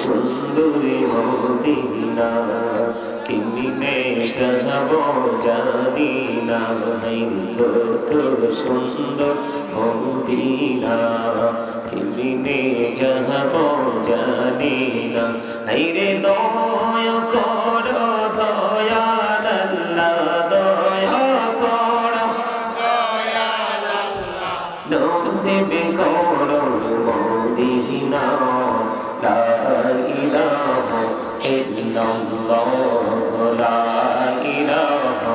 সুন্দরী মদিনা কিমিনে যাব জানি না কত সুন্দর মদিনা কিমিনে যাব জানি না, হাইরে দয়া কর দয়া নসিব করো মদিনা। ইলাহা ইল্লাল্লাহ লা ইলাহা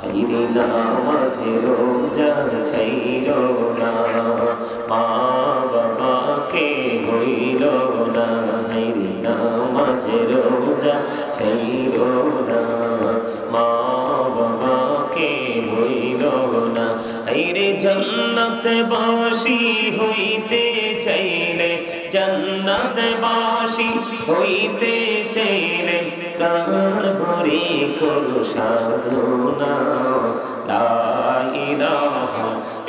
হাইরে নামাজে রোজা ছাইর না মা বাবাকে হইল না হাইরে নামাজে রোজা ছাইর না মা বাবাকে হইল না হাইরে জন্নত বাসি হইতে চাইলে জন্নত বাসি হইতে চাইলে প্রাণ ভরে করো সাধনা। লা ইলাহা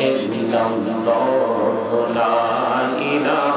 ইল্লাল্লাহ লা ইলাহা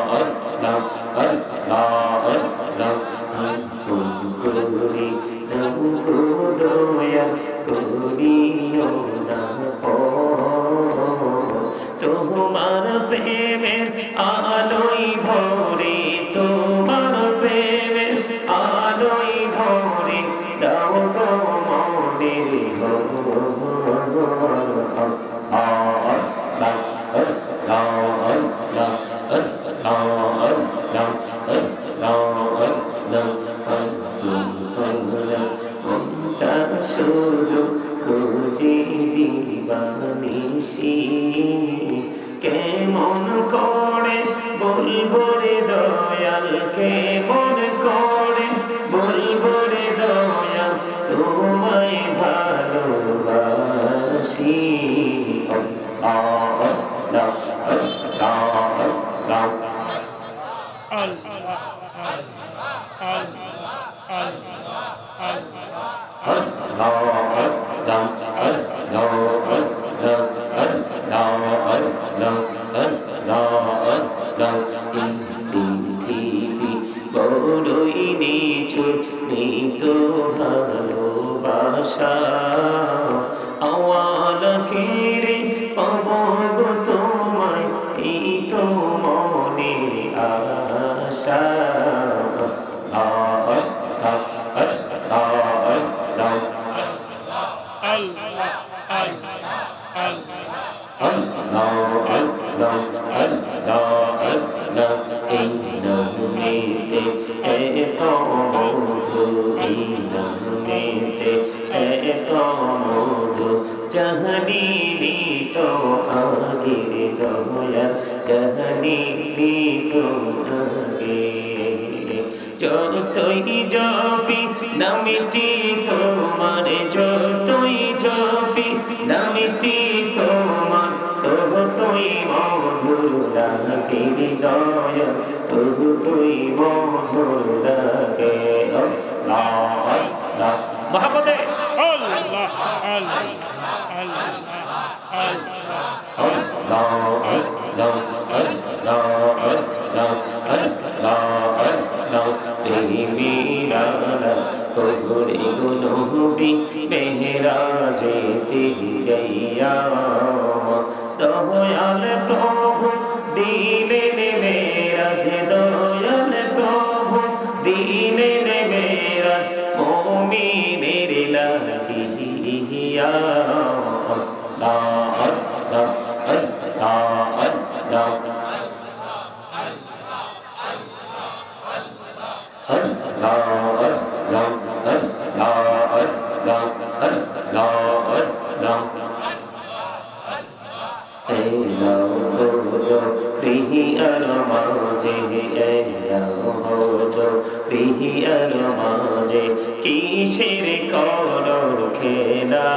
প্রেমের আলোই ভালোবাসি আল্লাহ তোমার যতই জপি নামিটি তোমার তবু তুই মধুর ডাকে হৃদয় তবু তুই মধুর ডাকে মহাপদে আল্লাহ আল্লাহ আল্লাহ আল্লাহ আল্লাহ আল্লাহ আল্লাহ কবরে গুনবি মেহরা যেতে যাইয়া দয়াল প্রভু দিলেন মেরাজ দয়াল প্রভু দিলেন মেরাজ মুমিনের লাগিয়া আল্লাহ আল্লাহ আল্লাহ আল্লাহ কিসের কর খেলা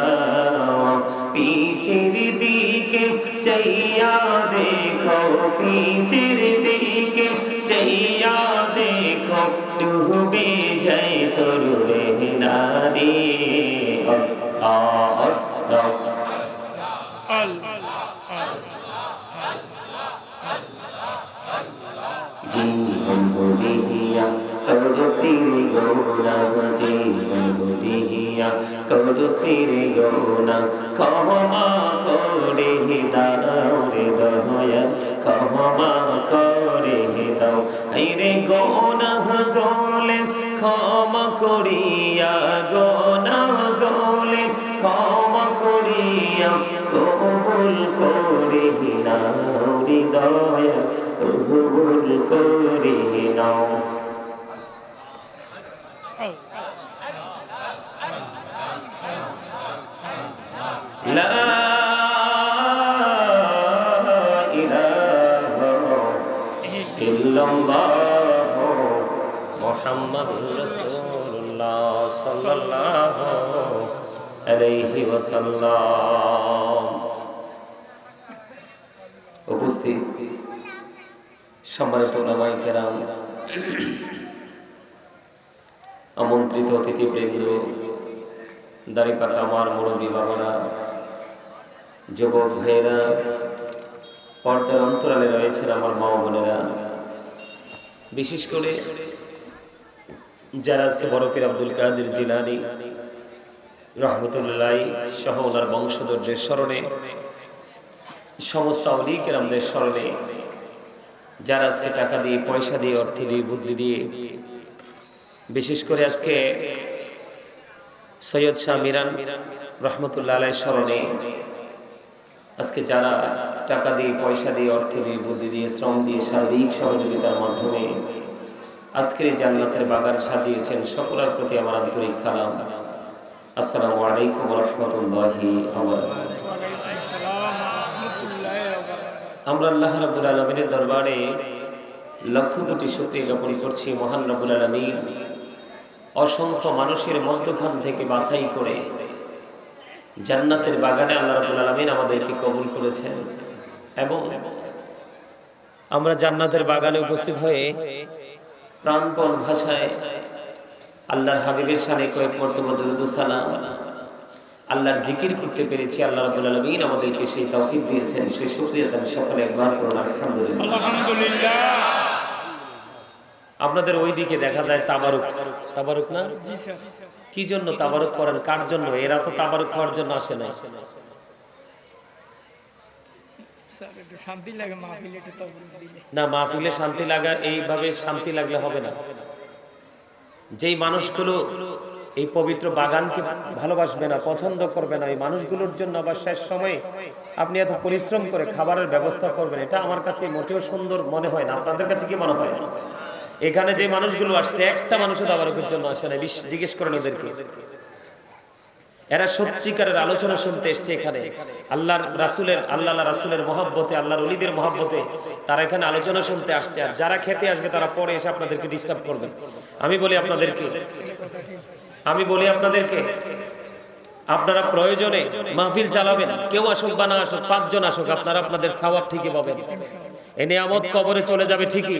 পিছের দিকে চাইয়া দেখো পিছের দিকে চাইয়া দেখো, ডুবে যাই তোর রে। নারী আল্লাহ। বুড়িয়া করসির গৌরা ক্ষমা করে দাও রে দয়া ক্ষমা করে দাও। এই রে গৌনা গোলে, ক্ষমা করিয়া গোনা গোলে, ক্ষমা করিয়া কবুল করে নাও হৃদয় কবুল করে নাও। লা রাসূলুল্লাহ সাল্লাল্লাহু আলাইহি ওয়াসাল্লাম। উপস্থিত সম্মানিত ওলামায়ে কেরাম, আমন্ত্রিত অতিথিবৃন্দ আমার মুরব্বী বাবারা, যুবক ভাইয়েরা, পর্দার অন্তরালে রয়েছেন আমার মা বোনেরা। বিশেষ করে যারা আজকে বরফির আব্দুল কাদের জিলানি রহমতুল্লাহ সহ ওনার বংশধরদের স্মরণে, সমস্ত আউলিকের আমাদের স্মরণে যারা আজকে টাকা দিয়ে, পয়সা দিয়ে, অর্থ দিয়ে, বুদ্ধি দিয়ে, বিশেষ করে আজকে সৈয়দ শাহ মিরান রহমতুল্লাহ আলাই স্মরণে আজকে যারা টাকা দিয়ে, পয়সা দিয়ে, অর্থ দিয়ে, বুদ্ধি দিয়ে, শ্রম দিয়ে সার্বিক সহযোগিতার মাধ্যমে আজকের জান্নাতের বাগান সাজিয়েছেন সকলের প্রতি আমার আন্তরিক সালাম। আসসালামু আলাইকুম রহমতুল্লাহি আমরা আল্লাহ রাবুল আলমিনের দরবারে লক্ষ কোটি শুক্রিয়া জ্ঞাপন করছি। মহান রবুল আলমিন অসংখ্য মানুষের মধ্যখান থেকে বাছাই করে জান্নাতের বাগানে আল্লাহ রাবুল আলমিন আমাদেরকে কবুল করেছেন এবং আমরা জান্নাতের বাগানে উপস্থিত হয়ে প্রাণপণ ভাষায় আল্লাহর হাবিবের সানে কয়েক মর্তবা দুরুদু সালাম। আল্লাহর জিকির করতে পেরেছি আল্লাহ রাবুল আলমিন আমাদেরকে সেই তৌফিক দিয়েছেন সেই শুক্রিয়া তাদের সকলে একবার করুন আলহামদুলিল্লাহ। আপনাদের ওই দিকে দেখা যায় তাবারুক। তাবারুক না? কি জন্য তাবারুক করেন? কার জন্য? এরা তো তাবারুক খাওয়ার জন্য আসে নাই স্যার একটু শান্তি লাগে মাহফিলে একটু তবরুক দিলে না, মাহফিলে শান্তি লাগা, এইভাবে শান্তি লাগলে হবে না। যেই মানুষগুলো এই পবিত্র বাগানকে ভালোবাসবে না, পছন্দ করবে না, এই মানুষগুলোর জন্য আবার শেষ সময়ে আপনি এত পরিশ্রম করে খাবারের ব্যবস্থা করবেন, এটা আমার কাছে মোটেও সুন্দর মনে হয় না। আপনাদের কাছে কি মনে হয়? এখানে যে মানুষগুলো আসছে, একটা মানুষও দাবারকের জন্য আসে না জিজ্ঞেস করেন ওদেরকে। এরা সত্যিকারের আলোচনা শুনতে এসছে এখানে। আল্লাহর রাসুলের, আল্লাহ রাসুলের মহাব্বতে, আল্লাহর অলিদের মহাব্বতে তারা এখানে আলোচনা শুনতে আসছে আর যারা খেতে আসবে তারা পরে এসে আপনাদেরকে ডিস্টার্ব করবে। আমি বলি আপনাদেরকে, আমি বলি আপনাদেরকে, আপনারা প্রয়োজনে মাহফিল চালাবেন, কেউ আসুক বা না আসুক, পাঁচজন আসুক, আপনারা আপনাদের সওয়াব ঠিকই পাবেন। এ নিয়ামত কবরে চলে যাবে ঠিকই।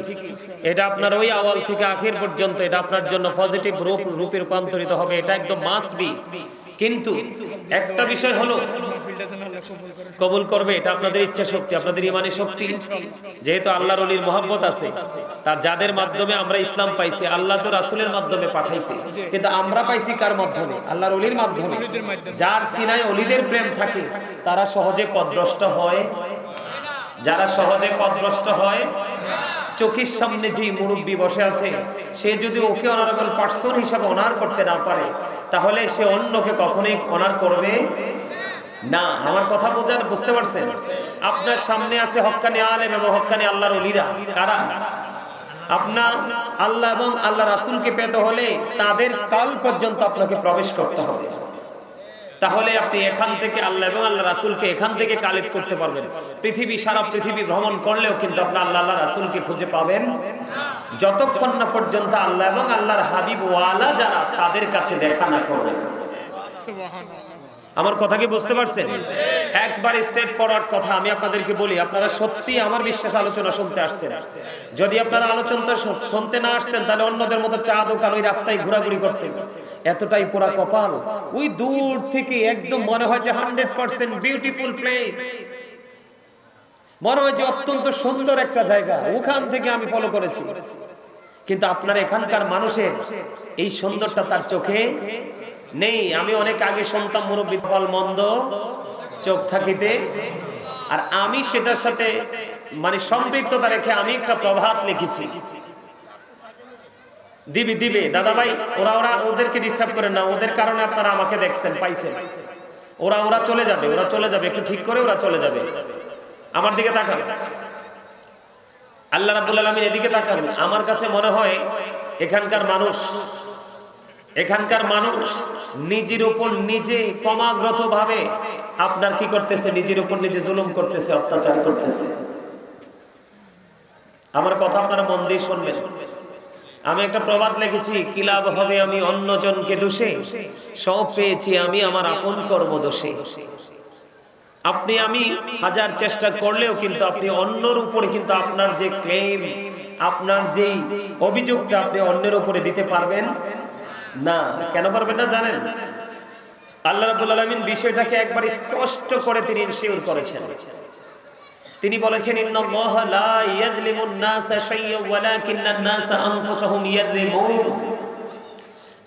এটা আপনার ওই আওয়াল থেকে আখির পর্যন্ত, এটা আপনার জন্য পজিটিভ রূপ, রূপে রূপান্তরিত হবে, এটা একদম মাস্ট বি কিন্তু একটা বিষয় হলো, কবুল করবে, এটা আপনাদের ইচ্ছা শক্তি, আপনাদের ইমানের শক্তি। যেহেতু আল্লাহর অলির মহব্বত আছে তার যাদের মাধ্যমে আমরা ইসলাম পাইছি, আল্লাহ তো রাসুলের মাধ্যমে পাঠাইছি। কিন্তু আমরা পাইছি কার মাধ্যমে? আল্লাহর অলির মাধ্যমে। যার সিনায় অলিদের প্রেম থাকে, তারা সহজে পদভ্রষ্ট হয়। যারা সহজে পদভ্রষ্ট হয়, চোখের সামনে যে মুরব্বী বসে আছে, সে যদি ওকে অনারেবল পার্সন হিসাবে অনার করতে না পারে তাহলে সে অন্যকে কখনোই অনার করবে না। আমার কথা বোঝার, বুঝতে পারছেন? আপনার সামনে আছে হক্কানি আলেম এবং হক্কানি আল্লাহর অলিরা কারা? আপনার আল্লাহ এবং আল্লাহ রাসুলকে পেতে হলে তাদের কাল পর্যন্ত আপনাকে প্রবেশ করতে হবে। তাহলে আপনি এখান থেকে আল্লাহ এবং আল্লাহ রাসুলকে এখান থেকে কালেক্ট করতে পারবেন। পৃথিবী সারা পৃথিবী ভ্রমণ করলেও কিন্তু আপনি আল্লাহ আল্লাহ রাসূলকে খুঁজে পাবেন যতক্ষণ না পর্যন্ত আল্লাহ এবং আল্লাহর হাবিব ওয়ালা যারা তাদের কাছে দেখা না সুবহানাল্লাহ আমার কথা কি বুঝতে পারছেন? একবার স্টেট ফরওয়ার্ড কথা আমি আপনাদেরকে বলি, আপনারা সত্যি আমার বিশ্বাস আলোচনা শুনতে আসছেন। যদি আপনারা আলোচনাটা শুনতে না আসতেন, তাহলে অন্যদের মতো চা দোকান ওই রাস্তায় ঘোরাঘুরি করতেন। এতটাই পুরা কপাল। ওই দূর থেকে একদম মনে হয় যে হান্ড্রেড পার্সেন্ট বিউটিফুল প্লেস মনে হয় যে অত্যন্ত সুন্দর একটা জায়গা। ওখান থেকে আমি ফলো করেছি। কিন্তু আপনার এখানকার মানুষের এই সুন্দরটা তার চোখে নেই। আমি অনেক আগে শুনতাম, মুরব্বী ফল মন্দ, চোখ থাকিতে। আর আমি সেটার সাথে মানে সম্পৃক্ততা রেখে আমি একটা প্রভাত লিখেছি। দিবি, দিবে। দাদা ভাই ওরা ওরা ওদেরকে ডিস্টার্ব করেন না। ওদের কারণে আপনারা আমাকে দেখছেন, পাইছেন। ওরা ওরা চলে যাবে, ওরা চলে যাবে। একটু ঠিক করে ওরা চলে যাবে। আমার দিকে তাকান। আল্লাহ রাব্বুল আলামিন এদিকে তাকান। আমার কাছে মনে হয় এখানকার মানুষ এখানকার মানুষ নিজের উপর নিজে ক্রমাগত ভাবে আপনার কি করতেছে? নিজের উপর নিজে জুলুম করতেছে, অত্যাচার করতেছে। আমার কথা আপনারা মন দিয়ে শুনবেন। আমি একটা প্রবাদ লিখেছি, কি লাভ হবে আমি অন্যজনকে দোষে? সব পেয়েছি আমি, আমার আপন কর্ম দোষে। আপনি, আমি হাজার চেষ্টা করলেও কিন্তু আপনি অন্যর উপরে কিন্তু আপনার যে ক্লেম আপনার যে অভিযোগটা আপনি অন্যের উপরে দিতে পারবেন, না, কেন পারবেন না জানেন? আল্লাহ রাব্বুল আলামিন বিষয়টাকে একবার স্পষ্ট করে তিনি ইনশিওর করেছেন। তিনি বলেছেন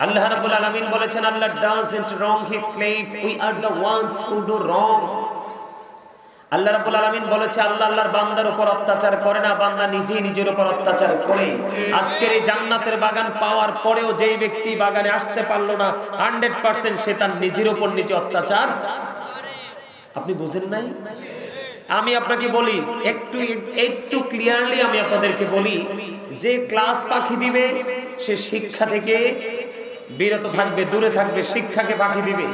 আল্লাহ রাব্বুল আলামিন বলেছেন, Allah doesn't wrong his slave we are the ones who do wrong Allah রাব্বুল আলামিন বলেছে, আল্লাহ আল্লাহর বান্দার উপর অত্যাচার করে না, বান্দা নিজেই নিজের উপর অত্যাচার করে। আজকের এই জান্নাতের বাগান পাওয়ার পরেও যেই ব্যক্তি বাগানে আসতে পারল না হান্ড্রেড পার্সেন্ট সে তার নিজের উপর নিজে অত্যাচার আপনি বুঝেন নাই? আমি আপনাকে বলি, একটু একটু ক্লিয়ারলি আমি আপনাদেরকে বলি, যে ক্লাস পাখি দিবে, সে শিক্ষা থেকে বিরত থাকবে, দূরে থাকবে, শিক্ষাকে ফাঁকি দিবে।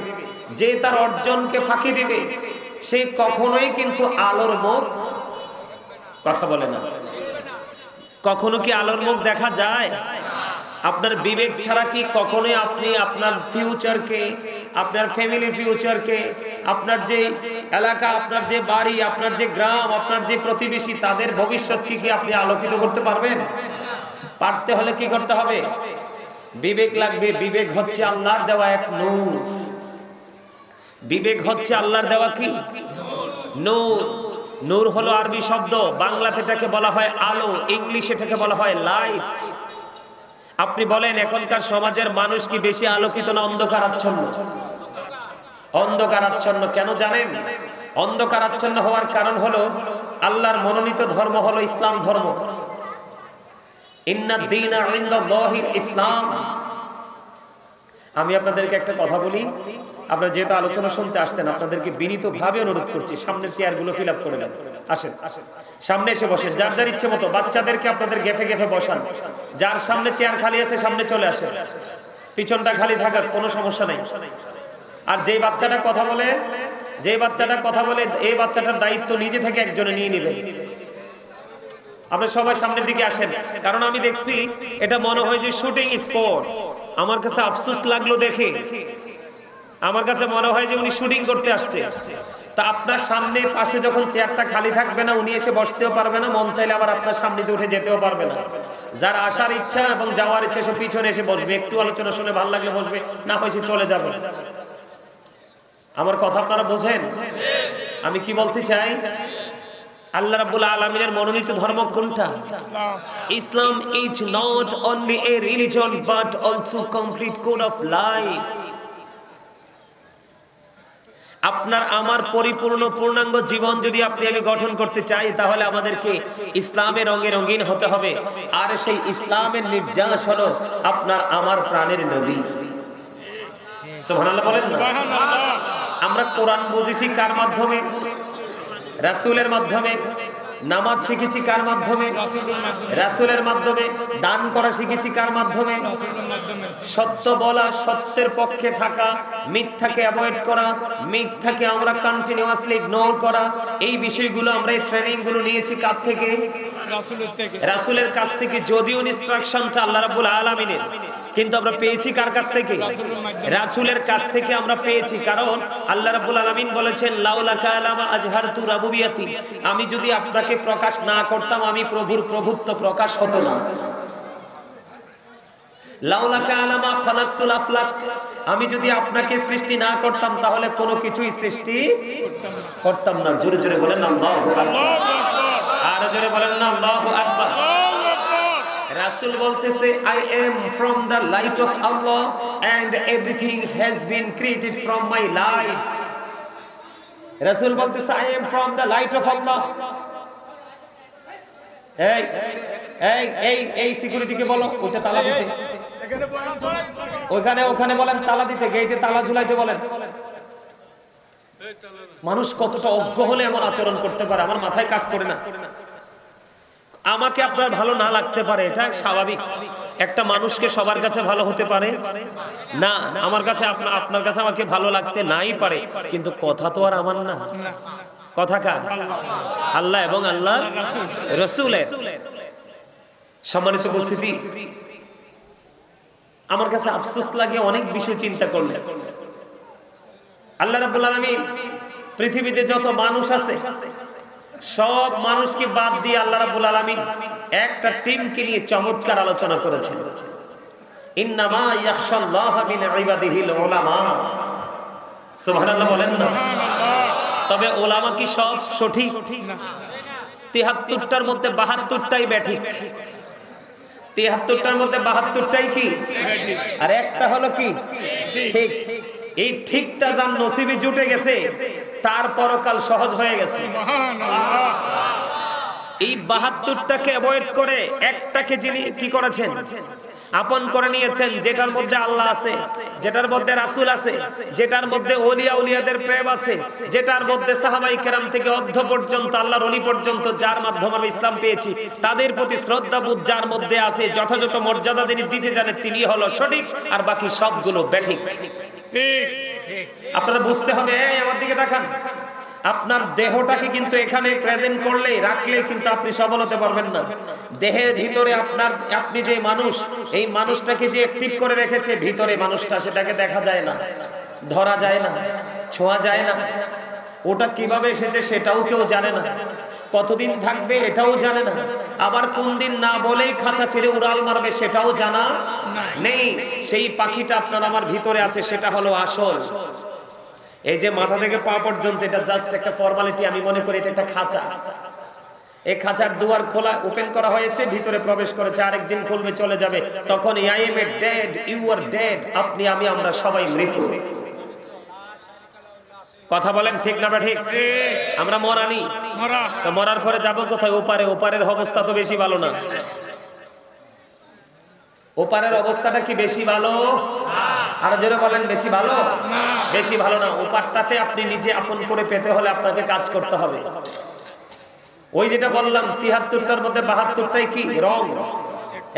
যে তার অর্জনকে ফাঁকি দিবে সে কখনোই কিন্তু আলোর মুখ কথা বলে না। কখনো কি আলোর মুখ দেখা যায়? আপনার বিবেক ছাড়া কি কখনোই আপনি আপনার ফিউচারকে আপনার ফ্যামিলি ফিউচারকে আপনার যে এলাকা, আপনার যে বাড়ি, আপনার যে গ্রাম, আপনার যে প্রতিবেশী, তাদের ভবিষ্যৎকে কি আপনি আলোকিত করতে পারবেন? পারতে হলে কি করতে হবে? বিবেক লাগবে, বিবেক হচ্ছে আল্লাহর দেওয়া এক নূর। বিবেক হচ্ছে আল্লাহর দেওয়া কি? নূর। নূর হলো আরবি শব্দ, বাংলাতে এটাকে বলা হয় আলো, ইংলিশে এটাকে বলা হয় লাইট। আপনি বলেন, এখনকার সমাজের মানুষ কি বেশি আলোকিত না অন্ধকার আচ্ছন্ন অন্ধকার আচ্ছন্ন কেন জানেন? অন্ধকার আচ্ছন্ন হওয়ার কারণ হলো, আল্লাহর মনোনীত ধর্ম হলো ইসলাম ধর্ম। ইন্না দীনা ইসলাম। আমি আপনাদেরকে একটা কথা বলি। আপনারা যেহেতু আলোচনা শুনতে আসছেন, আপনাদেরকে বিনীত ভাবে অনুরোধ করছি, সামনের চেয়ারগুলো ফিল করে দেন। আসেন। সামনে এসে বসেন। যার যার ইচ্ছে মতো, বাচ্চাদেরকে আপনাদের গেফে গেফে বসান। যার সামনে চেয়ার খালি আছে, সামনে চলে আসেন। পিছনটা খালি থাকার কোনো সমস্যা নেই। আর যেই বাচ্চাটা কথা বলে যে বাচ্চাটা কথা বলে, এই বাচ্চাটার দায়িত্ব নিজে থেকে একজনে নিয়ে নেবেন আপনি সবাই সামনের দিকে আসেন। কারণ আমি দেখছি, এটা মনে হয় যে শুটিং স্পট আমার কাছে আফসোস লাগল দেখে। আমার কাছে মনে হয় যে উনি শুটিং করতে আসছে। তা আপনার সামনে পাশে যখন চেয়ারটা খালি থাকবে না, উনি এসে বসতেও পারবে না, মন চাইলে আবার আপনার সামনে উঠে যেতেও পারবে না। যার আসার ইচ্ছা এবং যাওয়ার ইচ্ছা, সে পিছনে এসে বসবে। একটু আলোচনা শুনে ভালো লাগলে বসবে, না হয় সে চলে যাবে। আমার কথা আপনারা বোঝেন? আমি কি বলতে চাই? আল্লাহ রাব্বুল আলামিনের মনোনীত ধর্ম কোনটা? Islam is not only a religion but also complete code of life. আপনার আমার পরিপূর্ণ পূর্ণাঙ্গ জীবন যদি আপনি আমি গঠন করতে চাই তাহলে আমাদেরকে ইসলামের রঙে রঙিন হতে হবে। আর সেই ইসলামের নির্যাস হলো আপনার আমার প্রাণের নবী। সুবহানাল্লাহ বলেন না? আমরা কোরআন বুঝেছি কার মাধ্যমে? রাসূলের মাধ্যমে নামাজ শিখেছি কার মাধ্যমে? রাসূলের মাধ্যমে। দান করা শিখেছি কার মাধ্যমে? সত্য বলা, সত্যের পক্ষে থাকা, মিথ্যাকে অ্যাভয়েড করা, মিথ্যাকে আমরা কন্টিনিউয়াসলি ইগনোর করা, এই বিষয়গুলো আমরা এই ট্রেনিংগুলো নিয়েছি কাছ থেকে? রাসূলের কাছ থেকে, যদিও ইনস্ট্রাকশনটা আল্লাহ রাব্বুল আলামিনের, কিন্তু আমরা পেয়েছি কার কাছ থেকে? রাসুলের কাছ থেকে আমরা পেয়েছি, কারণ আল্লাহ রাব্বুল আলামিন বলেছেন, লাউলা কালামা আজহারতু রাবুবিয়াতি। আমি যদি আপনাকে প্রকাশ না করতাম, আমি প্রভুর প্রভুত্ব প্রকাশ হতো না। লাউলা কালামা খালাকতুল আফলাক, আমি যদি আপনাকে সৃষ্টি না করতাম, তাহলে কোনো কিছুই সৃষ্টি করতাম না। জোরে জোরে বলেন আল্লাহু আকবার। আর জোরে বলেন না, আল্লাহু আকবার। রাসূল বলতেছে I am from the light of Allah and everything has been created from my light রাসূল বলতেছে I am from the light of Allah এই এই এই এই সিকিউরিটিকে বলো ওটা তালা দিতে। ওখানে ওখানে বলেন তালা দিতে গেটে তালা ঝুলাইতে বলেন। মানুষ কতটা অজ্ঞ হলে এমন আচরণ করতে পারে আমার মাথায় কাজ করে না। আমাকে আপনার ভালো না লাগতে পারে এটা স্বাভাবিক। একটা মানুষকে সবার কাছে ভালো হতে পারে। না আমার কাছে আপনার আপনার কাছে আমাকে ভালো লাগতে নাই পারে কিন্তু কথা তো আর আমার না। কথা কার? আল্লাহ এবং আল্লাহ রসুলের। সম্মানিত উপস্থিতি, আমার কাছে আফসোস লাগে, অনেক বিষয় চিন্তা করলে। আল্লাহ রাব্বুল আলামিন পৃথিবীতে যত মানুষ আছে, সব মানুষকে বাদ দিয়ে আল্লাহ রাবুল আলামিন একটা টিমকে নিয়ে চমৎকার আলোচনা করেছেন। ইন্নামা বলেন না। তবে ওলামা কি সব সঠিক? তিহাত্তরটার মধ্যে বাহাত্তরটাই ব্যাঠিক। তিহাত্তরটার মধ্যে বাহাত্তরটাই কি? আর একটা হলো কি? ঠিক। এই ঠিকটা যার নসিবে জুটে গেছে তার পরকাল সহজ হয়ে গেছে। এই বাহাত্তরটাকে অ্যাভয়েড করে একটাকে যিনি কি করেছেন? আপন করে নিয়েছেন যেটার মধ্যে আল্লাহ আছে যেটার মধ্যে রাসুল আছে যেটার মধ্যে ওলিয়া উলিয়াদের প্রেম আছে যেটার মধ্যে সাহাবাই কেরাম থেকে অর্ধ পর্যন্ত আল্লাহর অলি পর্যন্ত যার মাধ্যমে আমি ইসলাম পেয়েছি তাদের প্রতি শ্রদ্ধা বোধ যার মধ্যে আছে যথাযথ মর্যাদা যিনি দিতে জানে তিনি হলো সঠিক আর বাকি সবগুলো ব্যাঠিক। আপনারা বুঝতে হবে আমার দিকে দেখান আপনার দেহটাকে কিন্তু এখানে প্রেজেন্ট করলে রাখলে কিন্তু আপনি সফল হতে পারবেন না। দেহের ভিতরে আপনার আপনি যে মানুষ এই মানুষটাকে যে অ্যাক্টিভ করে রেখেছে ভিতরে মানুষটা সেটাকে দেখা যায় না ধরা যায় না ছোঁয়া যায় না। ওটা কীভাবে এসেছে সেটাও কেউ জানে না। কতদিন থাকবে এটাও জানে না। আবার কোন দিন না বলেই খাঁচা ছেড়ে উড়াল মারবে সেটাও জানা নেই। সেই পাখিটা আপনার আমার ভিতরে আছে সেটা হলো আসল। এই যে মাথা থেকে পা পর্যন্ত এটা জাস্ট একটা ফর্মালিটি আমি মনে করি এটা একটা খাঁচা। এই খাঁচার দুয়ার খোলা ওপেন করা হয়েছে ভিতরে প্রবেশ করেছে আরেকদিন খুলবে চলে যাবে। তখন I am a dead you are dead আপনি আমি আমরা সবাই মৃত। কথা বলেন ঠিক না ঠিক আমরা মরানি। মরা। তো মরার পরে যাব কোথায়? ওপারে ওপারের অবস্থা তো বেশি ভালো না। ওপারের অবস্থাটা কি বেশি ভালো? আর জোরে বলেন, বেশি ভালো? বেশি ভালো না, ওপারটাতে আপনি নিজে আপন করে পেতে হলে আপনাকে কাজ করতে হবে। ওই যেটা বললাম, তিহাত্তরটার মধ্যে বাহাত্তরটাই কি? রং।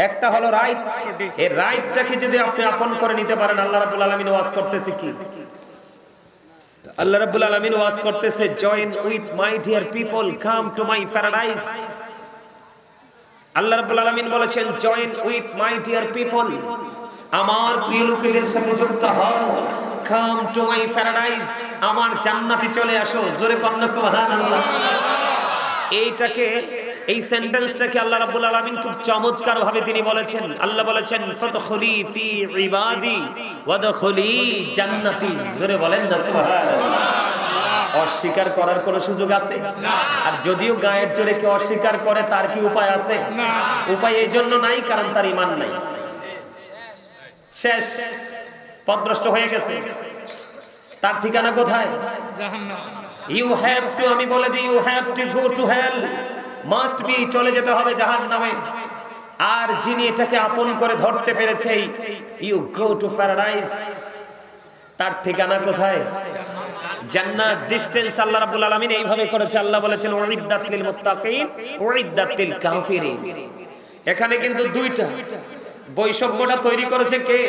একটা হলো রাইট এই রাইটটাকে যদি আপনি আপন করে নিতে পারেন, আল্লাহ রাব্বুল আলামিন ওয়াজ করতেছে কি? আল্লাহ রাব্বুল আলামিন ওয়াজ করতেছে join with my dear people come to my paradise Allah রাব্বুল আলামিন বলেছেন join with my dear people আমার প্রিয় লোকেদের সাথে যুক্ত হও। কাম টু মাই প্যারাডাইস আমার জান্নাতে চলে আসো। জোরে কন্যা সুবহানাল্লাহ। এইটাকে, এই সেন্টেন্সটাকে আল্লাহ রাব্বুল আলামিন খুব চমৎকার ভাবে তিনি বলেছেন। আল্লাহ বলেছেন, ফাদখুলি ফি ইবাদি, ওয়াদখুলি জান্নাতি। জোরে বলেন না, সুবহানাল্লাহ। অস্বীকার করার কোনো সুযোগ আছে? আর যদিও গায়ের জোরে কেউ অস্বীকার করে, তার কি উপায় আছে? উপায় এই জন্য নাই, কারণ তার ইমান নাই। শেষ। পদভ্রষ্ট হয়ে গেছে। তার ঠিকানা কোথায়? ইউ হ্যাভ টু আমি বলে দিই you have to go to hell must be চলে যেতে হবে জাহান নামে আর যিনি এটাকে আপন করে ধরতে পেরেছে ইউ গো টু প্যারাডাইস তার ঠিকানা কোথায়? জান্নাত ডিসটেন্স আল্লাহ রাব্বুল আলামিন এইভাবে করেছে। আল্লাহ বলেছেন, উইদ্দাত লিল মুত্তাকিন, উইদ্দাত লিল কাফিরিন। এখানে কিন্তু দুইটা বৈষম্যটা তৈরি করেছে কে?